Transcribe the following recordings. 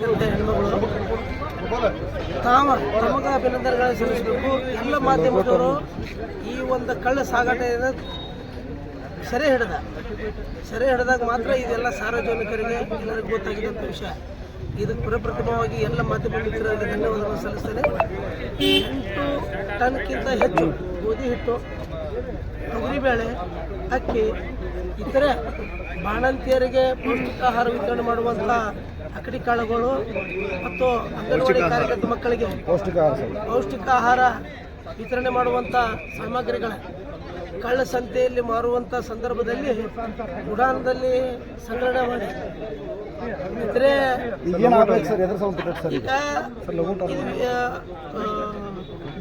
ಹೆಣ್ಮಗಳು ತಾವ ತಮಗ ಅಭಿನಂದನೆಗಳನ್ನು ಸಲ್ಲಿಸಬೇಕು. ಎಲ್ಲ ಮಾಧ್ಯಮದವರು ಈ ಒಂದು ಕಳ್ಳ ಸಾಗಾಟೆಯನ್ನು ಸೆರೆ ಹಿಡಿದ, ಸೆರೆ ಹಿಡಿದಾಗ ಮಾತ್ರ ಇದೆಲ್ಲ ಸಾರ್ವಜನಿಕರಿಗೆ ಎಲ್ಲರಿಗೂ ಗೊತ್ತಾಗಿದ್ದಂಥ ವಿಷಯ. ಇದಕ್ಕೆ ಪ್ರಪ್ರಥಮವಾಗಿ ಎಲ್ಲ ಮಾಧ್ಯಮ ಮಿತ್ರರಿಗೆ ಧನ್ಯವಾದಗಳನ್ನು ಸಲ್ಲಿಸ್ತೇನೆ. ಎಂಟು ಟನ್ಕ್ಕಿಂತ ಹೆಚ್ಚು ಗೋಧಿ ಹಿಟ್ಟು ತೊಗರಿಬೇಳೆ ಅಕ್ಕಿ ಇತರೆ ಬಾಣಂತಿಯರಿಗೆ ಪೌಷ್ಟಿಕ ಆಹಾರ ವಿತರಣೆ ಮಾಡುವಂಥ ಅಕ್ಕಡಿ ಕಾಳುಗಳು ಮತ್ತು ಅಂಗನವಾಡಿ ಕಾರ್ಯಕರ್ತ ಮಕ್ಕಳಿಗೆ ಪೌಷ್ಟಿಕ ಆಹಾರ. ಪೌಷ್ಟಿಕ ಆಹಾರ ವಿತರಣೆ ಮಾಡುವಂಥ ಸಾಮಗ್ರಿಗಳ. ಕಳ್ಳ ಸಂತೆಯಲ್ಲಿ ಮಾರುವಂಥ ಸಂದರ್ಭದಲ್ಲಿ ಉಡಾನದಲ್ಲಿ ಸಂಗ್ರಹಣೆ ಮಾಡಿ. ಇದ್ರೆ ಈಗ.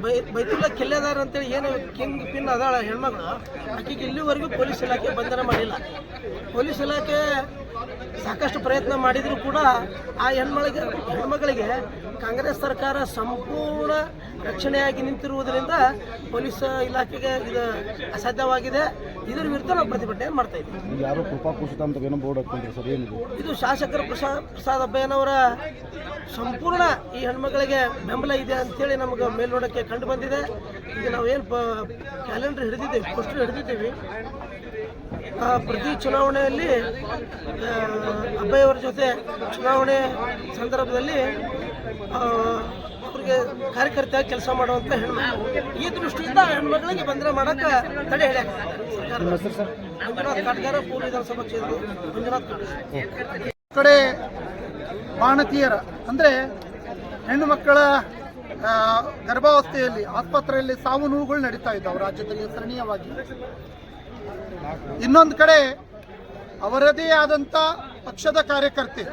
ಬೈ- ಬೈತುಲ್ಲ ಕೆಲ್ಲೆದಾರ ಅಂತೇಳಿ ಏನು ಕಿಂಗ್ ಪಿನ್ ಅದಾಳ ಹೆಣ್ಮಗಳು ಆಕೆಗೆ ಇಲ್ಲಿವರೆಗೂ ಪೊಲೀಸ್ ಇಲಾಖೆ ಬಂಧನ ಮಾಡಿಲ್ಲ. ಪೊಲೀಸ್ ಇಲಾಖೆ ಸಾಕಷ್ಟು ಪ್ರಯತ್ನ ಮಾಡಿದರೂ ಕೂಡ ಆ ಹೆಣ್ಮಳಿಗೆ ಹೆಣ್ಮಗಳಿಗೆ ಕಾಂಗ್ರೆಸ್ ಸರ್ಕಾರ ಸಂಪೂರ್ಣ ರಕ್ಷಣೆಯಾಗಿ ನಿಂತಿರುವುದರಿಂದ ಪೊಲೀಸ್ ಇಲಾಖೆಗೆ ಇದು ಅಸಾಧ್ಯವಾಗಿದೆ. ಇದರ ವಿರುದ್ಧ ನಾವು ಪ್ರತಿಭಟನೆ ಮಾಡ್ತಾ ಇದ್ದೀವಿ. ಯಾರೋ ಕೃಪಾ ಕುಸಿತ ಅಂತ ಏನೋ ಬೋರ್ಡ್ ಹಾಕೊಂಡ್ರೆ ಸರ್ ಏನಿದೆ? ಇದು ಶಾಸಕರ ಪ್ರಸಾದ್ ಪ್ರಸಾದ್ ಅಬ್ಬಯ್ಯನವರ ಸಂಪೂರ್ಣ ಈ ಹೆಣ್ಮಗಳಿಗೆ ಬೆಂಬಲ ಇದೆ ಅಂತೇಳಿ ನಮಗೆ ಮೇಲ್ನೋಟಕ್ಕೆ ಕಂಡು ಬಂದಿದೆ. ಈಗ ನಾವು ಏನು ಕ್ಯಾಲೆಂಡರ್ ಹಿಡಿದಿದ್ದೀವಿ ಪೋಸ್ಟರ್ ಹಿಡಿದಿದ್ದೀವಿ. ಪ್ರತಿ ಚುನಾವಣೆಯಲ್ಲಿ ಅಬ್ಬಯ್ಯವರ ಜೊತೆ ಚುನಾವಣೆ ಸಂದರ್ಭದಲ್ಲಿ ಅವರಿಗೆ ಕಾರ್ಯಕರ್ತೆಯಾಗಿ ಕೆಲಸ ಮಾಡುವಂಥ ಹೆಣ್ಮಕ್ಳು ಈ ದೃಷ್ಟಿಯಿಂದ ಹೆಣ್ಮಕ್ಳಿಗೆ ಬಂದರೆ ಮಾಡೋಕ್ಕೆ ತಡೆ ಹಿಡಿಯಾಕ ಸರ್ಕಾರ ನಿಮ್ಮ ಸರ್? ಮಂಜುನಾಥ್ ಕಾಟ್ಗಾರ ಪೂರ್ವ ವಿಧಾನಸಭಾ ಕ್ಷೇತ್ರ ಮಂಜುನಾಥ್ ಕಾಟ್ಗಾರ. ಕಡೆ ಬಾಣತಿಯರ ಅಂದರೆ ಹೆಣ್ಣು ಮಕ್ಕಳ ಗರ್ಭಾವಸ್ಥೆಯಲ್ಲಿ ಆಸ್ಪತ್ರೆಯಲ್ಲಿ ಸಾವು ನೋವುಗಳು ನಡೀತಾ ಇದ್ದಾವೆ ರಾಜ್ಯದಲ್ಲಿ ಸರಣೀಯವಾಗಿ. ಇನ್ನೊಂದು ಕಡೆ ಅವರದೇ ಆದಂಥ ಪಕ್ಷದ ಕಾರ್ಯಕರ್ತೆ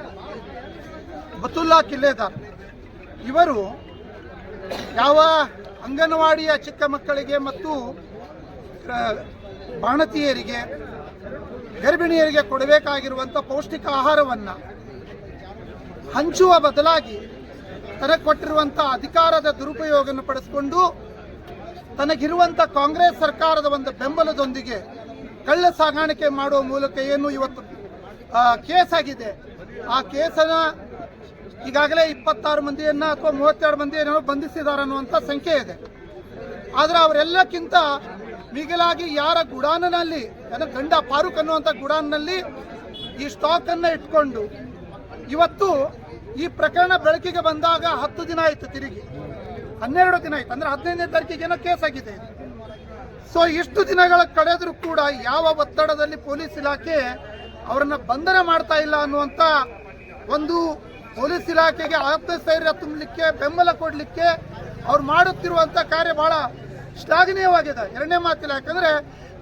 ಬತುಲ್ಲಾ ಕಿಲ್ಲೇದಾರ್. ಇವರು ಯಾವ ಅಂಗನವಾಡಿಯ ಚಿಕ್ಕ ಮಕ್ಕಳಿಗೆ ಮತ್ತು ಬಾಣತಿಯರಿಗೆ, ಗರ್ಭಿಣಿಯರಿಗೆ ಕೊಡಬೇಕಾಗಿರುವಂಥ ಪೌಷ್ಟಿಕ ಆಹಾರವನ್ನು ಹಂಚುವ ಬದಲಾಗಿ ತನಗೆ ಕೊಟ್ಟಿರುವಂಥ ಅಧಿಕಾರದ ದುರುಪಯೋಗವನ್ನು ಪಡಿಸಿಕೊಂಡು ತನಗಿರುವಂಥ ಕಾಂಗ್ರೆಸ್ ಸರ್ಕಾರದ ಒಂದು ಬೆಂಬಲದೊಂದಿಗೆ ಕಳ್ಳ ಸಾಗಾಣಿಕೆ ಮಾಡುವ ಮೂಲಕ ಏನು ಇವತ್ತು ಕೇಸ್ ಆಗಿದೆ. ಆ ಕೇಸನ್ನ ಈಗಾಗಲೇ ಇಪ್ಪತ್ತಾರು ಮಂದಿಯನ್ನ ಅಥವಾ ಮೂವತ್ತೆರಡು ಮಂದಿಯನ್ನು ಬಂಧಿಸಿದ್ದಾರೆ ಅನ್ನುವಂಥ ಸಂಖ್ಯೆ ಇದೆ. ಆದರೆ ಅವರೆಲ್ಲಕ್ಕಿಂತ ಮಿಗಿಲಾಗಿ ಯಾರ ಗುಡಾನಲ್ಲಿ ಅಂದರೆ ಗಂಡ ಫಾರೂಕ್ ಅನ್ನುವಂಥ ಗುಡಾನ್ನಲ್ಲಿ ಈ ಸ್ಟಾಕನ್ನು ಇಟ್ಕೊಂಡು ಇವತ್ತು ಈ ಪ್ರಕರಣ ಬೆಳಕಿಗೆ ಬಂದಾಗ ಹತ್ತು ದಿನ ಆಯಿತು ತಿರುಗಿ. ಹನ್ನೆರಡು ದಿನ ಆಯ್ತು. ಅಂದ್ರೆ ಹದಿನೈದನೇ ತಾರೀಕಿಗೇನೋ ಕೇಸ್ ಆಗಿದೆ. ಸೊ ಇಷ್ಟು ದಿನಗಳ ಕಳೆದರೂ ಕೂಡ ಯಾವ ಒತ್ತಡದಲ್ಲಿ ಪೊಲೀಸ್ ಇಲಾಖೆ ಅವರನ್ನ ಬಂಧನ ಮಾಡ್ತಾ ಇಲ್ಲ ಅನ್ನುವಂಥ ಒಂದು ಪೊಲೀಸ್ ಇಲಾಖೆಗೆ ಆತ್ಮಸ್ಥೈರ್ಯ ತುಂಬಲಿಕ್ಕೆ, ಬೆಂಬಲ ಕೊಡಲಿಕ್ಕೆ ಅವ್ರು ಮಾಡುತ್ತಿರುವಂಥ ಕಾರ್ಯ ಬಹಳ ಶ್ಲಾಘನೀಯವಾಗಿದೆ. ಎರಡನೇ ಮಾತಿಲ್ಲ. ಯಾಕಂದ್ರೆ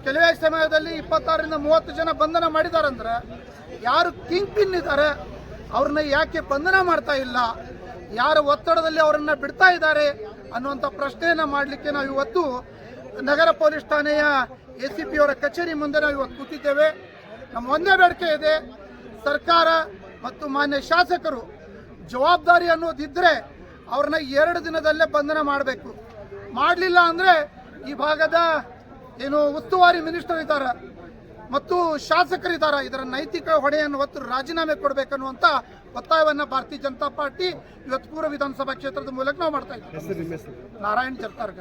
ಕೆಲವೇ ಸಮಯದಲ್ಲಿ ಇಪ್ಪತ್ತಾರರಿಂದ ಮೂವತ್ತು ಜನ ಬಂಧನ ಮಾಡಿದಾರಂದ್ರೆ ಯಾರು ಕಿಂಗ್ ಪಿನ್ ಇದ್ದಾರೆ, ಅವ್ರನ್ನ ಯಾಕೆ ಬಂಧನ ಮಾಡ್ತಾ ಇಲ್ಲ, ಯಾರ ಒತ್ತಡದಲ್ಲಿ ಅವರನ್ನು ಬಿಡ್ತಾ ಇದ್ದಾರೆ ಅನ್ನುವಂಥ ಪ್ರಶ್ನೆಯನ್ನ ಮಾಡಲಿಕ್ಕೆ ನಾವು ಇವತ್ತು ನಗರ ಪೊಲೀಸ್ ಠಾಣೆಯ ಎ ಸಿ ಪಿ ಅವರ ಕಚೇರಿ ಮುಂದೆ ನಾವು ಇವತ್ತು ಕೂತಿದ್ದೇವೆ. ನಮ್ಮ ಒಂದೇ ಬೇಡಿಕೆ ಇದೆ ಸರ್ಕಾರ ಮತ್ತು ಮಾನ್ಯ ಶಾಸಕರು ಜವಾಬ್ದಾರಿ ಅನ್ನೋದಿದ್ದರೆ ಅವ್ರನ್ನ ಎರಡು ದಿನದಲ್ಲೇ ಬಂಧನ ಮಾಡಬೇಕು. ಮಾಡಲಿಲ್ಲ ಅಂದರೆ ಈ ಭಾಗದ ಏನು ಉಸ್ತುವಾರಿ ಮಿನಿಸ್ಟರ್ ಇದ್ದಾರೆ ಮತ್ತು ಶಾಸಕರಿದ್ದಾರೆ. ಇದರ ನೈತಿಕ ಹೊಣೆಯನ್ನು ಹೊತ್ತು ರಾಜೀನಾಮೆ ಕೊಡಬೇಕನ್ನುವಂಥ ಒತ್ತಾಯವನ್ನು ಭಾರತೀಯ ಜನತಾ ಪಾರ್ಟಿ ಇವತ್ತು ಪೂರ್ವ ವಿಧಾನಸಭಾ ಕ್ಷೇತ್ರದ ಮೂಲಕ ನಾವು ಮಾಡ್ತಾ ಇದ್ದೀವಿ. ನಾರಾಯಣ್ ಜರ್ತಾರ್ಗ